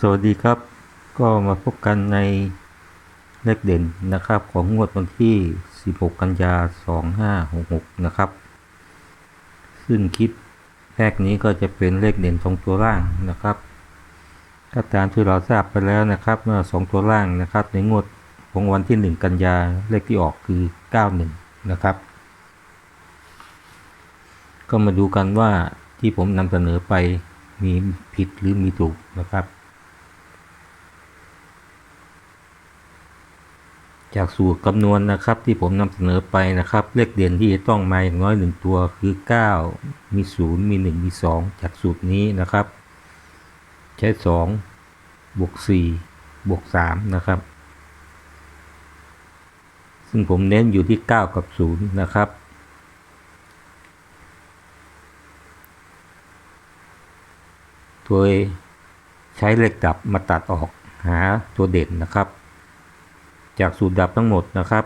สวัสดีครับ ก็มาพบกันในเลขเด่นนะครับ ของงวดวันที่ 16 กันยา 2566 นะครับ ซึ่งคลิปแรกนี้ก็จะเป็นเลขเด่นสองตัวล่างนะครับก็ตามที่เราทราบไปแล้วนะครับเมื่อสองตัวล่างนะครับ ในงวดของวันที่ 1 กันยาเลขที่ออกคือ 91 นะครับ ก็มาดูกันว่าที่ผมนำเสนอไปมีผิดหรือมีถูกนะครับ จากสูตรคำนวณนะครับที่ผมนำเสนอไปนะครับ เลขเด่นที่จะต้องมาอย่างน้อยหนึ่งตัวคือ 9 มี 0 มี 1 มี 2 จากสูตรนี้นะครับ ใช้ 2 บวก 4 บวก 3 นะครับ ซึ่งผมเน้นอยู่ที่ 9 กับ 0 นะครับโดยใช้เลขดับมาตัดออกหาตัวเด่นนะครับ จากสูตรดับทั้งหมดนะครับ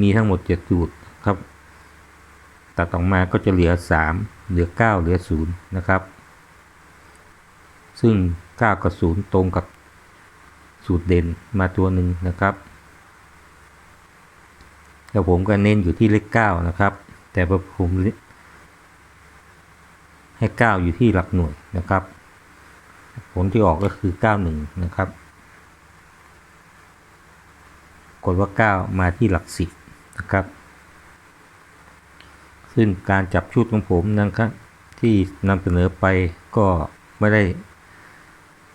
มีทั้งหมด 7 สูตรครับ ตัดออกมาก็จะเหลือ 3 เหลือ 9 เหลือ 0 นะครับ ซึ่ง 9 กับ 0 ตรงกับสูตรเด่นมาตัวหนึ่งนะครับแล้วผมก็เน้นอยู่ที่เลข 9 นะครับ แต่พอผมให้ 9 อยู่ที่หลักหน่วยนะครับ ผลที่ออกก็คือ 91 นะครับ กดว่า 9 มาที่หลัก 10 นะครับ ซึ่งการจับชุดของผมนะครับที่นำเสนอไปก็ไม่ได้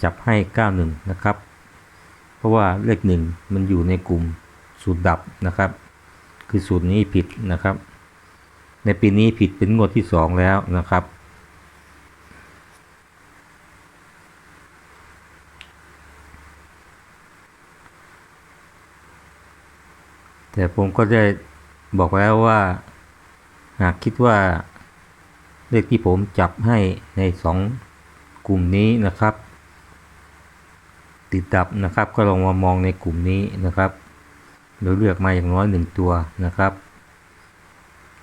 จับให้ 91 นะครับ เพราะว่าเลข 1 มันอยู่ในกลุ่มสูตรดับนะครับ คือสูตรนี้ผิดนะครับ ในปีนี้ผิดเป็นงวดที่ 2 แล้วนะครับ แต่ผมก็ได้บอกแล้วว่า หากคิดว่าเลขที่ผมจับให้ในสองกลุ่มนี้นะครับ ติดดับนะครับ ก็ลองมามองในกลุ่มนี้นะครับโดยเลือกมาอย่างน้อยหนึ่งตัวนะครับ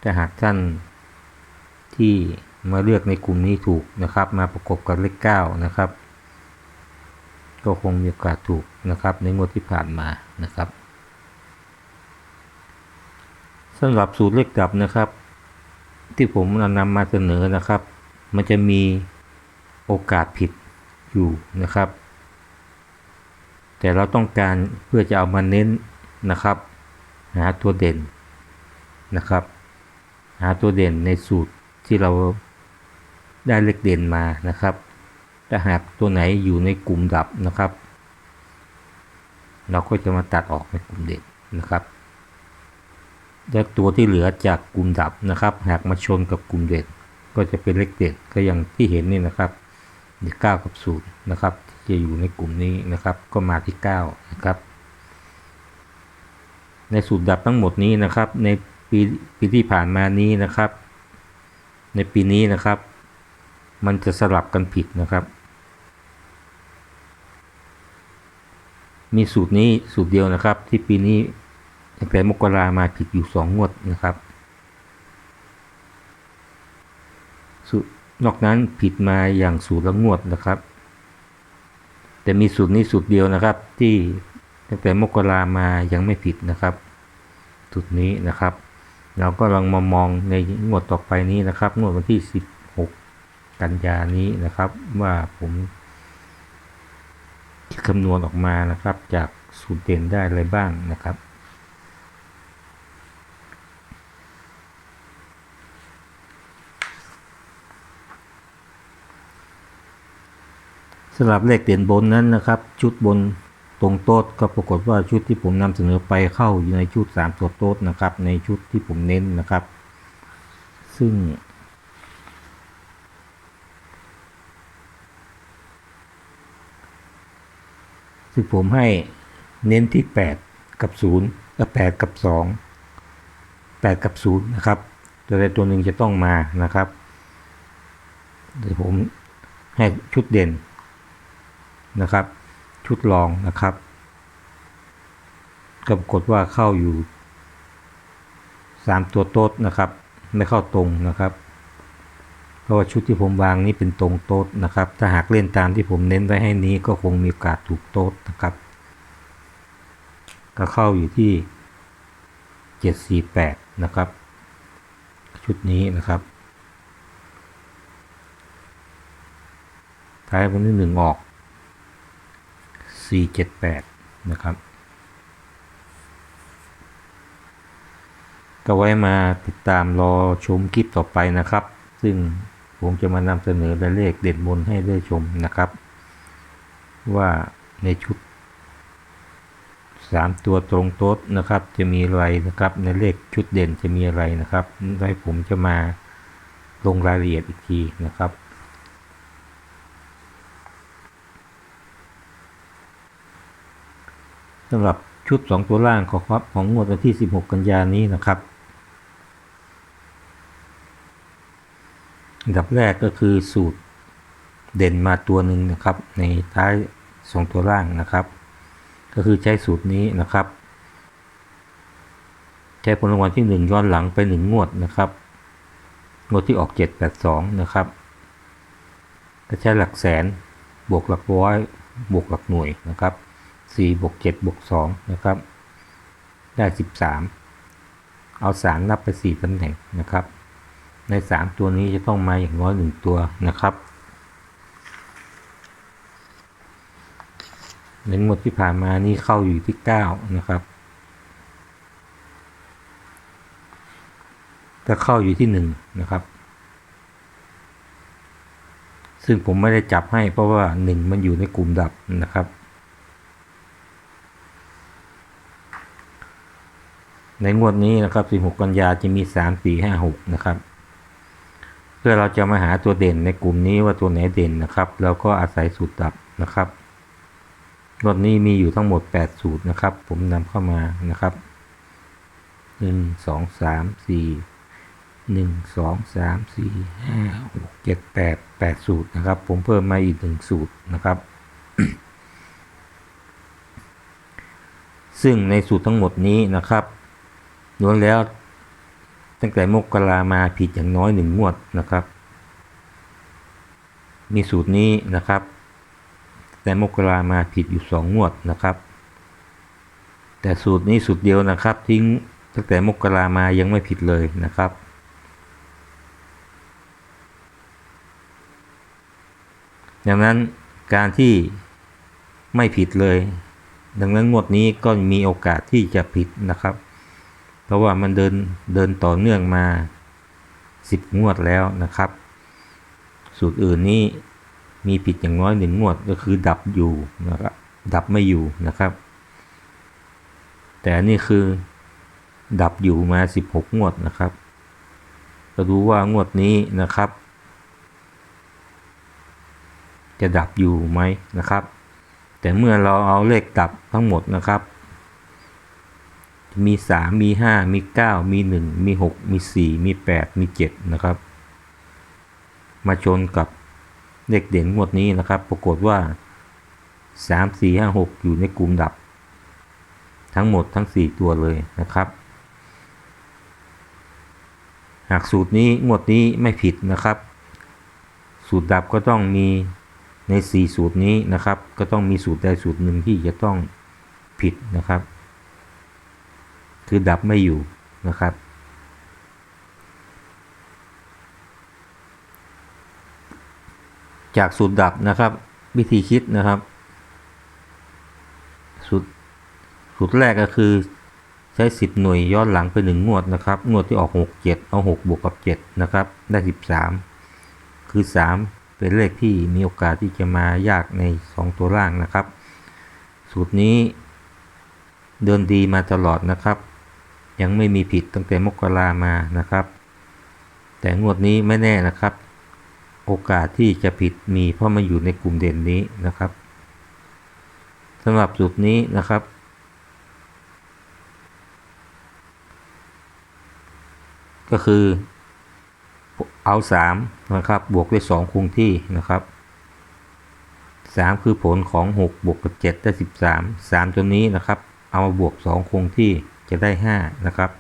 แต่หากท่านที่มาเลือกในกลุ่มนี้ถูกนะครับ มาประกบกับเลข9นะครับ ก็คงมีโอกาสถูกนะครับ ในงวดที่ผ่านมานะครับ สำหรับสูตรเลขดับนะครับ ที่ผมนำมาเสนอนะครับ มันจะมีโอกาสผิดอยู่นะครับ แต่เราต้องการเพื่อจะเอามาเน้นนะครับ หาตัวเด่นนะครับ หาตัวเด่นในสูตรที่เราได้เลขเด่นมานะครับ ถ้าหากตัวไหนอยู่ในกลุ่มดับนะครับ เราก็จะมาตัดออกในกลุ่มเด่นนะครับ และตัวที่เหลือจากกลุ่มดับนะครับ หากมาชนกับกลุ่มเด่นก็จะเป็นเลขเด่นก็อย่างที่เห็นนี่นะครับเก้ากับศูนย์นะครับจะอยู่ในกลุ่มนี้นะครับ ก็มาที่9นะครับ ในสูตรดับทั้งหมดนี้นะครับ ในปีปีที่ผ่านมานี้นะครับ ในปีนี้นะครับ มันจะสลับกันผิดนะครับ มีสูตรนี้สูตรเดียวนะครับ ที่ปีนี้ ตั้งแต่มกรามาผิดอยู่สองงวดนะครับสูตรนอกนั้นผิดมาอย่างสูตรละงวดนะครับ แต่มีสูตรนี้สูตรเดียวนะครับ ที่ตั้งแต่มกรามายังไม่ผิดนะครับสูตรนี้นะครับ เราก็ลองมามองในงวดต่อไปนี้นะครับ งวดวันที่ 16 กันยานี้นะครับ ว่าผมคำนวณออกมานะครับ จากสูตรเด่นได้อะไรบ้างนะครับ สำหรับเลขเด่นบนนั้นนะครับ ชุดบนตรงโต๊ดก็ปรากฏว่าชุดที่ผมนำเสนอไปเข้าอยู่ในชุด3ตัวโต๊ดนะครับ ในชุดที่ผมเน้นนะครับ ซึ่ง ซึ่งผมให้เน้นที่ 8 กับ0และ8กับ 2 8 กับ0นะครับตัวใดตัวหนึ่งจะต้องมานะครับเดี๋ยวผมให้ชุดเด่น นะครับ ชุดรองนะครับก็ปรากฏว่าเข้าอยู่ 3 ตัวโต๊ดนะครับ ไม่เข้าตรงนะครับ เพราะว่าชุดที่ผมวางนี้เป็นตรงโต๊ดนะครับ ถ้าหากเล่นตามที่ผมเน้นไว้ให้นี้ก็คงมีโอกาสถูกโต๊ดนะครับ ก็เข้าอยู่ที่ 748 นะครับ ชุดนี้นะครับท้ายวันที่หนึ่งออก 478 นะครับ ก็ไว้มาติดตามรอชมคลิปต่อไปนะครับ ซึ่งผมจะมานำเสนอเลขเด่นบนให้ได้ชมนะครับ ว่าในชุด 3 ตัวตรงโต๊ดนะครับ จะมีอะไรนะครับ ในเลขชุดเด่นจะมีอะไรนะครับไว้ผมจะมาลงรายละเอียดอีกทีนะครับ สำหรับชุด 2 ตัวล่างของครับของงวดวันที่ 16 กันยานี้นะครับอันดับแรกก็คือสูตรเด่นมาตัวหนึ่งนะครับ ในท้าย2ตัวล่างนะครับ ก็คือใช้สูตรนี้นะครับ ใช้ผลรางวัลที่ 1 ย้อนหลังไป 1 งวดนะครับ งวดที่ออก 782 นะครับก็ใช้หลักแสนบวกหลักร้อยบวกหลักหน่วยนะครับ 4บวก7บวก2นะครับ ได้ 13 เอา 3 นับไป 4ตำแหน่งนะครับ ใน 3 ตัวนี้จะต้องมาอย่างน้อย 1 ตัวนะครับ ในงวดที่ผ่านมานี่เข้าอยู่ที่ 9 นะครับก็เข้าอยู่ที่ 1 นะครับซึ่งผมไม่ได้จับให้เพราะว่า 1 มันอยู่ในกลุ่มดับนะครับ ในงวดนี้นะครับ 16 กันยาจะมี 3 4 5 6 นะครับ เพื่อเราจะมาหาตัวเด่นในกลุ่มนี้ว่าตัวไหนเด่นนะครับแล้วก็อาศัยสูตรดับนะครับงวดนี้มีอยู่ทั้งหมด 8 สูตรนะครับ ผมนำเข้ามานะครับ 1 2 3 4 1 2 3 4 5 6 7 8 8 สูตรนะครับ ผมเพิ่มมาอีก 1 สูตรนะครับ ซึ่งในสูตรทั้งหมดนี้นะครับ ล้วนแล้ว ตั้งแต่มกรามาผิดอย่างน้อยหนึ่งงวดนะครับ มีสูตรนี้นะครับ แต่มกรามาผิดอยู่สองงวดนะครับ แต่สูตรนี้สูตรเดียวนะครับ ทิ้งตั้งแต่มกรามายังไม่ผิดเลยนะครับดังนั้นการที่ไม่ผิดเลย ดังนั้นงวดนี้ก็มีโอกาสที่จะผิดนะครับ เพราะว่ามันเดินเดินต่อเนื่องมา 10 งวดแล้วนะครับ สูตรอื่นนี้มีผิดอย่างน้อยหนึ่งงวดก็คือดับอยู่นะครับดับไม่อยู่นะครับ แต่นนี่คือดับอยู่มา 16 งวดนะครับก็ดูว่างวดนี้นะครับ จะดับอยู่ไหมนะครับ แต่เมื่อเราเอาเลขดับทั้งหมดนะครับ มี3มี5มี9มี1มี6มี4มี8มี7นะครับ มาชนกับเลขเด่นงวดนี้นะครับ ปรากฏว่า3 4 5 6อยู่ในกลุ่มดับ ทั้งหมดทั้ง4ตัวเลยนะครับ หากสูตรนี้งวดนี้ไม่ผิดนะครับ สูตรดับก็ต้องมีใน 4 สูตรนี้นะครับ ก็ต้องมีสูตรใดสูตรหนึ่งที่จะต้องผิดนะครับ คือดับไม่อยู่นะครับ จากสูตรดับนะครับ วิธีคิดนะครับสูตรสูตรแรกก็คือใช้ 10 หน่วยย้อนหลังไป1งวดนะครับงวดที่ออก 6 7 เอา 6 บวกกับ 7 นะครับ ได้ 13 คือ 3 เป็นเลขที่มีโอกาสที่จะมายากใน 2 ตัวล่างนะครับ สูตรนี้เดินดีมาตลอดนะครับ ยังไม่มีผิดตั้งแต่มกรามานะครับ แต่งวดนี้ไม่แน่นะครับ โอกาสที่จะผิดมีเพราะมันอยู่ในกลุ่มเด่นนี้นะครับสำหรับสูตรนี้นะครับ ก็คือเอา 3 นะครับ บวกด้วย 2คงที่นะครับ 3 คือผลของ 6 บวกกับ7ได้ 13 3 ตัวนี้นะครับ เอามาบวก 2 คงที่ จะได้ 5 นะครับ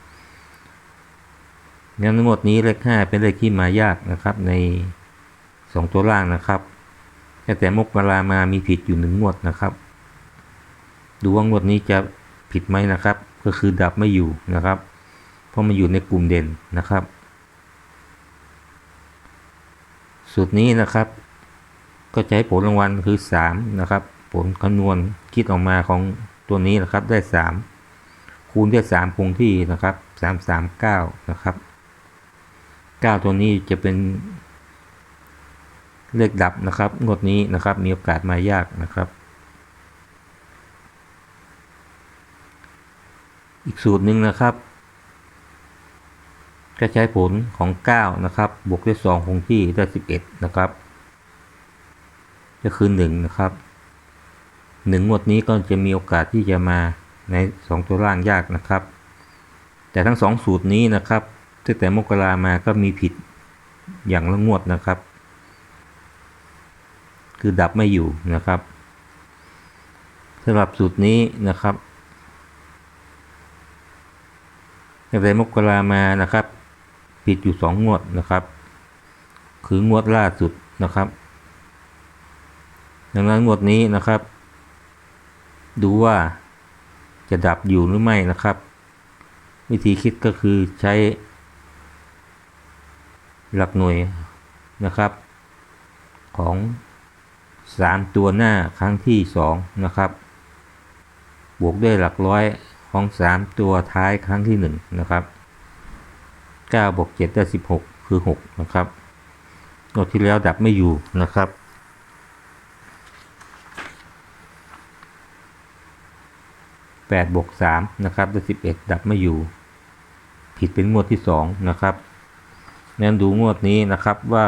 งั้นงวดนี้เลข 5 เป็นเลขที่มายากนะครับในสองตัวล่างนะครับตั้งแต่มกรามามีผิดอยู่หนึ่งงวดนะครับ ดูว่างวดนี้จะผิดไหมนะครับ ก็คือดับไม่อยู่นะครับ เพราะมันอยู่ในกลุ่มเด่นนะครับ สูตรนี้นะครับ ก็จะให้ผลรางวัลคือ 3 นะครับ ผลคำนวณคิดออกมาของตัวนี้นะครับได้ 3 คูณด้วย3คงที่นะครับ 339 นะครับ 9 ตัวนี้จะเป็นเลขดับนะครับงวดนี้นะครับมีโอกาสมายากนะครับ อีกสูตรหนึ่งนะครับก็ใช้ผลของ 9 นะครับ บวกด้วย 2 คงที่ได้ 11 นะครับ ก็คือ 1 นะครับ 1 งวดนี้ก็จะมีโอกาสที่จะมา ใน 2 ตัวล่างยากนะครับ แต่ทั้ง 2 สูตรนี้นะครับตั้งแต่มกรามาก็มีผิดอย่างละงวดนะครับ คือดับไม่อยู่นะครับสำหรับสูตรนี้นะครับตั้งแต่มกรามานะครับ ผิดอยู่สองงวดนะครับ คืองวดล่าสุดนะครับดังนั้นงวดนี้นะครับ ดูว่า จะดับอยู่หรือไม่นะครับ วิธีคิดก็คือใช้ หลักหน่วยนะครับ ของ 3 ตัวหน้าครั้งที่ 2 นะครับ บวกด้วยหลักร้อยของ 3 ตัวท้ายครั้งที่ 1 นะครับ9บวก7ได้16 คือ 6 นะครับงวดที่แล้วดับไม่อยู่นะครับ 8บวก3นะครับได้11 ดับไม่อยู่ ผิดเป็นงวดที่ 2 นะครับนั้นดูงวดนี้นะครับว่า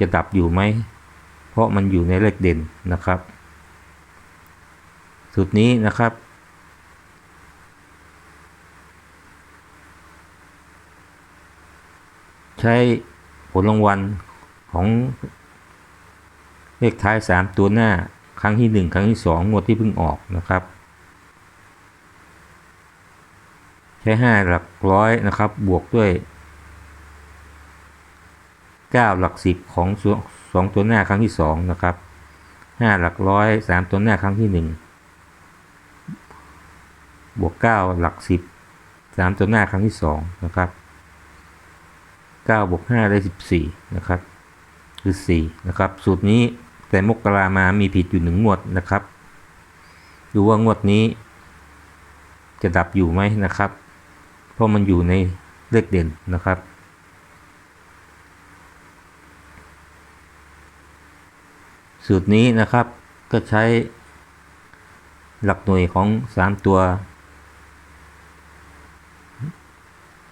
จะดับอยู่ไหม เพราะมันอยู่ในเลขเด่นนะครับสูตรนี้นะครับ ใช้ผลรางวัลของเลขท้าย 3 ตัวหน้าครั้งที่ 1 ครั้งที่ 2 งวดที่เพิ่งออกนะครับ ใช้ 5 หลักร้อยนะครับ บวกด้วย 9 หลัก 10 ของสองตัวหน้าครั้งที่ 2 นะครับ 5 หลักร้อย 3 ตัวหน้าครั้งที่ 1 บวก 9 หลัก 10 3 ตัวหน้าครั้งที่ 2 นะครับ 9 บวก 5 ได้ 14 นะครับ คือ 4 นะครับ สูตรนี้แต่มกรามามีผิดอยู่หนึ่งงวดนะครับ ดูว่างวดนี้จะดับอยู่ไหมนะครับ ราะมันอยู่ในเลขเด่นนะครับ สูตรนี้นะครับก็ใช้หลักหน่วยของ 3 ตัว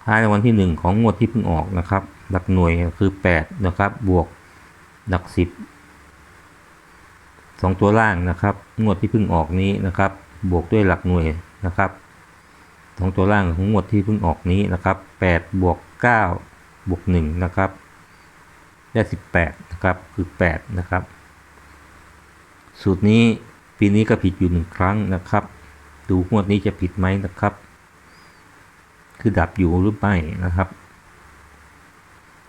ท้ายในวันที่ 1 ของงวดที่เพิ่งออกนะครับ หลักหน่วยคือ 8 นะครับ บวกหลัก 10 2 ตัวล่างนะครับ งวดที่เพิ่งออกนี้นะครับ บวกด้วยหลักหน่วยนะครับ สองตัวล่างของงวดที่เพิ่งออกนี้นะครับ8บวก9บวก1นะครับได้18นะครับคือ8นะครับ สูตรนี้ปีนี้ก็ผิดอยู่หนึ่งครั้งนะครับ ดูงวดนี้จะผิดไหมนะครับ คือดับอยู่หรือไม่นะครับ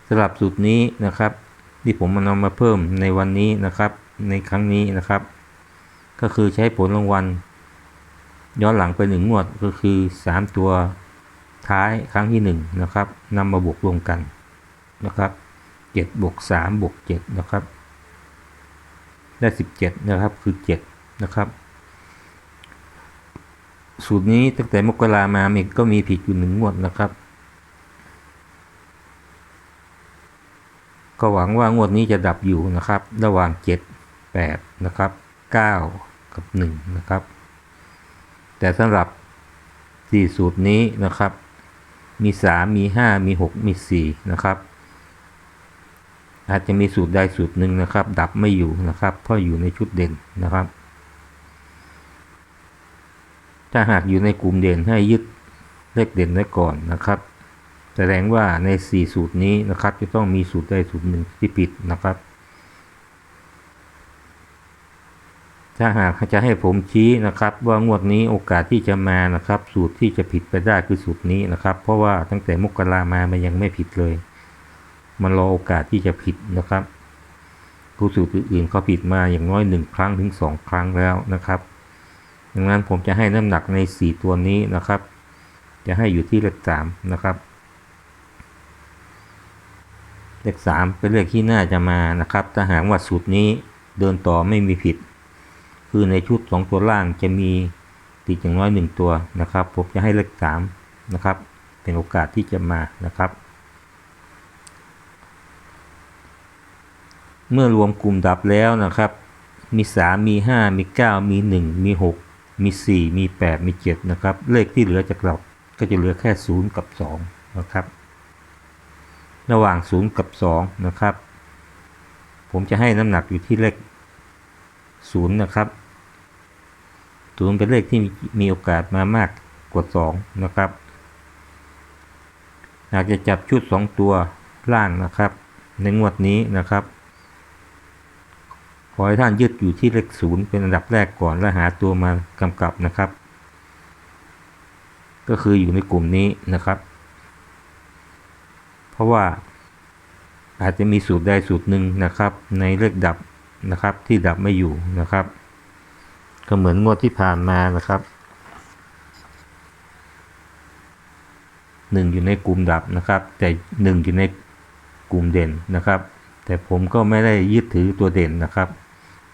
สำหรับสูตรนี้นะครับ ที่ผมมานำมาเพิ่มในวันนี้นะครับ ในครั้งนี้นะครับ ก็คือใช้ผลรางวัล ย้อนหลังไปหนึ่งงวดก็คือ 3 ตัวท้ายครั้งที่1นะครับนำมาบวกรวมกันนะครับ7บวก3บวก7นะครับ ได้ 17 นะครับคือ 7 นะครับ สูตรนี้ตั้งแต่มกรามาเมกก็มีผิดอยู่หนึ่งงวดนะครับ ก็หวังว่างวดนี้จะดับอยู่นะครับ ระหว่าง 7 8 นะครับ 9 กับ 1 นะครับ แต่สำหรับ 4 สูตรนี้นะครับ มี 3 มี 5 มี 6 มี 4 นะครับ อาจจะมีสูตรใดสูตรหนึ่งนะครับ ดับไม่อยู่นะครับ เพราะอยู่ในชุดเด่นนะครับ ถ้าหากอยู่ในกลุ่มเด่นให้ยึดเลขเด่นไว้ก่อนนะครับ แสดงว่าใน 4 สูตรนี้นะครับ จะต้องมีสูตรใดสูตรหนึ่งที่ผิดนะครับ ถ้าหากจะให้ผมชี้นะครับ ว่างวดนี้โอกาสที่จะมานะครับ สูตรที่จะผิดไปได้คือสูตรนี้นะครับ เพราะว่าตั้งแต่มกรามามันยังไม่ผิดเลย มันรอโอกาสที่จะผิดนะครับผู้สูตรอื่นเขาผิดมาอย่างน้อยหนึ่งครั้งถึงสองครั้งแล้วนะครับดังนั้นผมจะให้น้ำหนักใน4ตัวนี้นะครับ จะให้อยู่ที่เลขสามนะครับเลขสามเป็นเลขที่น่าจะมานะครับถ้าหากว่าสูตรนี้เดินต่อไม่มีผิด คือในชุด 2 ตัวล่างจะมีติดอย่างน้อย 1 ตัวนะครับ ผมจะให้เลขสามนะครับ เป็นโอกาสที่จะมานะครับ เมื่อรวมกลุ่มดับแล้วนะครับ มี 3 มี 5 มี 9 มี 1 มี 6 มี 4 มี 8 มี 7 นะครับ เลขที่เหลือจากดับก็จะเหลือแค่ 0 กับ 2 นะครับ ระหว่าง 0 กับ 2 นะครับ ผมจะให้น้ำหนักอยู่ที่เลข0นะครับ 0เป็นเลขที่มีโอกาสมามากกว่า 2 นะครับหากจะจับชุด 2 ตัวล่างนะครับ ในงวดนี้นะครับ ขอให้ท่านยึดอยู่ที่เลขศูนย์เป็นอันดับแรกก่อนและหาตัวมากำกับนะครับ ก็คืออยู่ในกลุ่มนี้นะครับ เพราะว่าอาจจะมีสูตรใดสูตรหนึ่งนะครับ ในเลขดับนะครับที่ดับไม่อยู่นะครับ ก็เหมือนงวดที่ผ่านมานะครับหนึ่งอยู่ในกลุ่มดับนะครับ แต่หนึ่งอยู่ในกลุ่มเด่นนะครับ แต่ผมก็ไม่ได้ยึดถือตัวเด่นนะครับ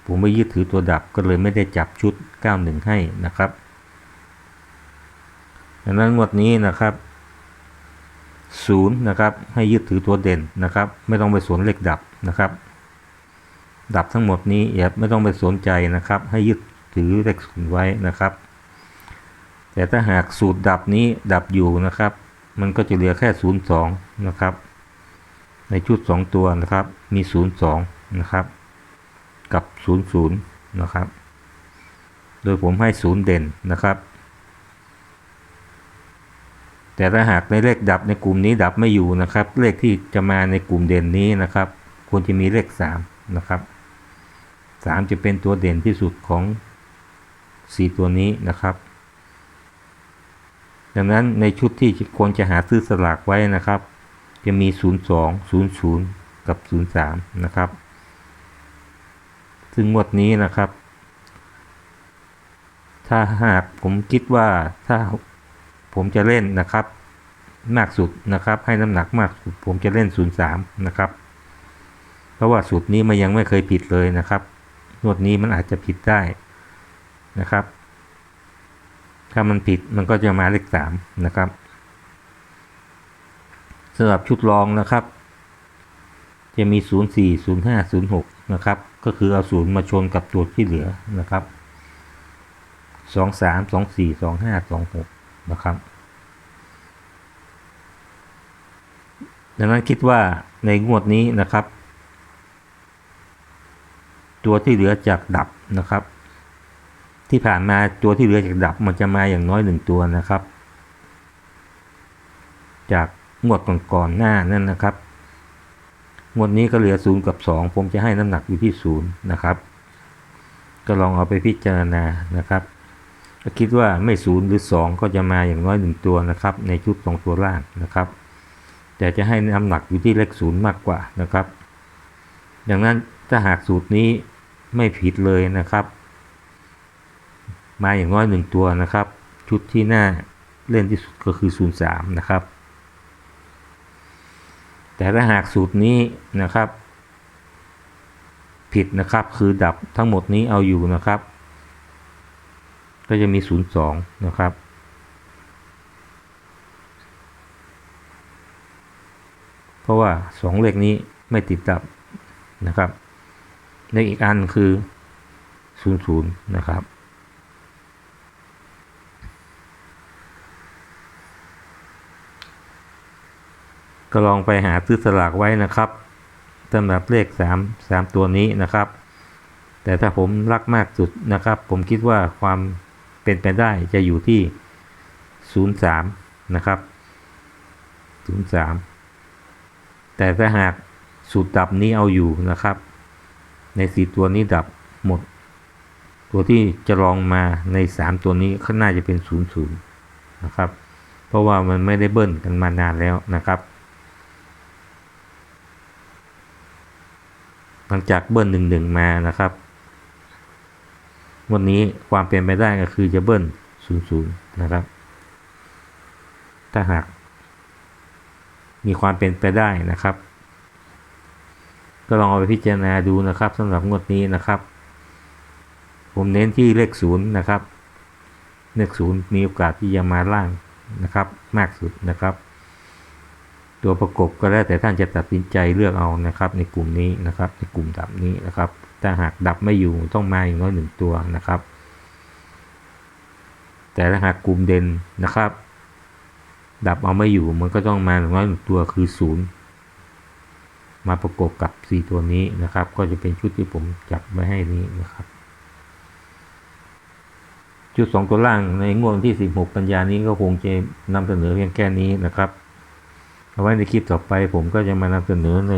ผมไม่ยึดถือตัวดับก็เลยไม่ได้จับชุด 91 ให้นะครับดังนั้นงวดนี้นะครับศูนย์นะครับให้ยึดถือตัวเด่นนะครับ ไม่ต้องไปสนเลขดับนะครับ ดับทั้งหมดนี้อย่าไม่ต้องไปสนใจนะครับ ให้ยึด ถือเลขศูนย์ไว้นะครับ แต่ถ้าหากสูตรดับนี้ดับอยู่นะครับ มันก็จะเหลือแค่ 02 นะครับ ในชุด 2 ตัวนะครับ มี 02 นะครับ กับ 00 นะครับ โดยผมให้ 0 เด่นนะครับแต่ถ้าหากในเลขดับในกลุ่มนี้ดับไม่อยู่นะครับ เลขที่จะมาในกลุ่มเด่นนี้นะครับ ควรจะมีเลข 3 นะครับ 3 จะเป็นตัวเด่นที่สุดของ 4 ตัวนี้นะครับ ดังนั้นในชุดที่ควรจะหาซื้อสลากไว้นะครับ จะมี 02 00 กับ 03 นะครับ ซึ่งงวดนี้นะครับ ถ้าหากผมคิดว่าถ้าผมจะเล่นนะครับ มากสุดนะครับ ให้น้ำหนักมากสุด ผมจะเล่น 03 นะครับ เพราะว่าสูตรนี้มันยังไม่เคยผิดเลยนะครับงวดนี้มันอาจจะผิดได้ นะครับ ถ้ามันผิดมันก็จะมาเลข3นะครับสำหรับชุดรองนะครับ จะมี 04 05 06 นะครับ ก็คือเอาศูนย์มาชนกับตัวที่เหลือนะครับ 23 24 25 26 นะครับดังนั้นคิดว่าในงวดนี้นะครับ ตัวที่เหลือจากดับนะครับ ที่ผ่านมาตัวที่เหลือจากดับมันจะมาอย่างน้อยหนึ่งตัวนะครับ จากงวดก่อนๆหน้านั่นนะครับงวดนี้ก็เหลือศูนย์กับ 2 ผมจะให้น้ำหนักอยู่ที่ศูนย์นะครับ ก็ลองเอาไปพิจารณานะครับก็คิดว่าไม่ศูนย์หรือ 2 ก็จะมาอย่างน้อย 1 ตัวนะครับ ในชุด 2 ตัวล่างนะครับ แต่จะให้น้ำหนักอยู่ที่เลขศูนย์มากกว่านะครับ ดังนั้นถ้าหากสูตรนี้ไม่ผิดเลยนะครับ มาอย่างน้อย1ตัวนะครับ ชุดที่น่าเล่นที่สุดก็คือ 03 นะครับ แต่ถ้าหากสูตรนี้นะครับ ผิดนะครับคือดับทั้งหมดนี้เอาอยู่นะครับ ก็จะมี 02 นะครับเพราะว่า 2 เลขนี้ไม่ติดดับนะครับ เลขอีกอันคือ 00 นะครับ ก็ลองไปหาซื้อสลากไว้นะครับสำหรับเลข 3 3 ตัวนี้นะครับ แต่ถ้าผมรักมากสุดนะครับ ผมคิดว่าความเป็นไปได้จะอยู่ที่ 03 นะครับ 03 แต่ถ้าหากสูตรดับนี้เอาอยู่นะครับ ใน 4 ตัวนี้ดับหมด ตัวที่จะลองมาใน 3 ตัวนี้ข้างหน้าจะเป็น 00 นะครับ เพราะว่ามันไม่ได้เบิ้ลกันมานานแล้วนะครับ หลังจากเบิ้ลหนึ่งหนึ่งมานะครับ วันนี้ความเป็นไปได้ก็คือจะเบิ้ลศูนย์ศูนย์นะครับ ถ้าหาก มีความเป็นไปได้นะครับ ก็ลองเอาไปพิจารณาดูนะครับสำหรับงวดนี้นะครับ ผมเน้นที่เลขศูนย์นะครับเลขศูนย์มีโอกาสที่จะมาล่างนะครับ มากสุดนะครับ ตัวประกบก็แล้วแต่ท่านจะตัดสินใจเลือกเอานะครับ ในกลุ่มนี้นะครับ ในกลุ่มดับนี้นะครับถ้าหากดับไม่อยู่ต้องมาอย่างน้อยหนึ่งตัวนะครับ แต่ถ้าหากกลุ่มเด่นนะครับ ดับเอาไม่อยู่มันก็ต้องมาอย่างน้อยหนึ่งตัวคือศูนย์มาประกบกับ 4 ตัวนี้นะครับ ก็จะเป็นชุดที่ผมจับไว้ให้นี้นะครับ ชุด 2 ตัวล่างในงวดที่ 16 กันยานี้ก็คงจะนำเสนอเพียงแค่นี้นะครับ เอาไว้ในคลิปต่อไปผมก็จะมานำเสนอใน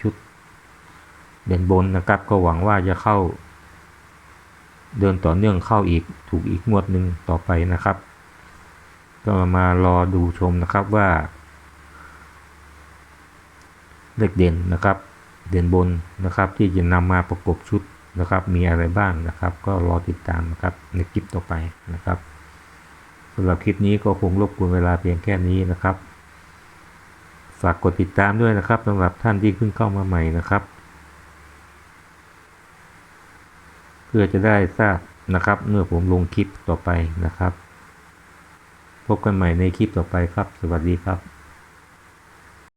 ชุดเด่นบนนะครับ ก็หวังว่าจะเข้า เดินต่อเนื่องเข้าอีกถูกอีกงวดหนึ่งต่อไปนะครับ ก็มารอดูชมนะครับว่า เลขเด่นนะครับ เด่นบนนะครับ ที่จะนำมาประกบชุดนะครับ มีอะไรบ้างนะครับ ก็รอติดตามนะครับในคลิปต่อไปนะครับสำหรับคลิปนี้ก็คงรบกวนเวลาเพียงแค่นี้นะครับ ฝากกดติดตามด้วยนะครับสำหรับท่านที่เพิ่งเข้ามาใหม่นะครับ เพื่อจะได้ทราบนะครับ เมื่อผมลงคลิปต่อไปนะครับ พบกันใหม่ในคลิปต่อไปครับ สวัสดีครับ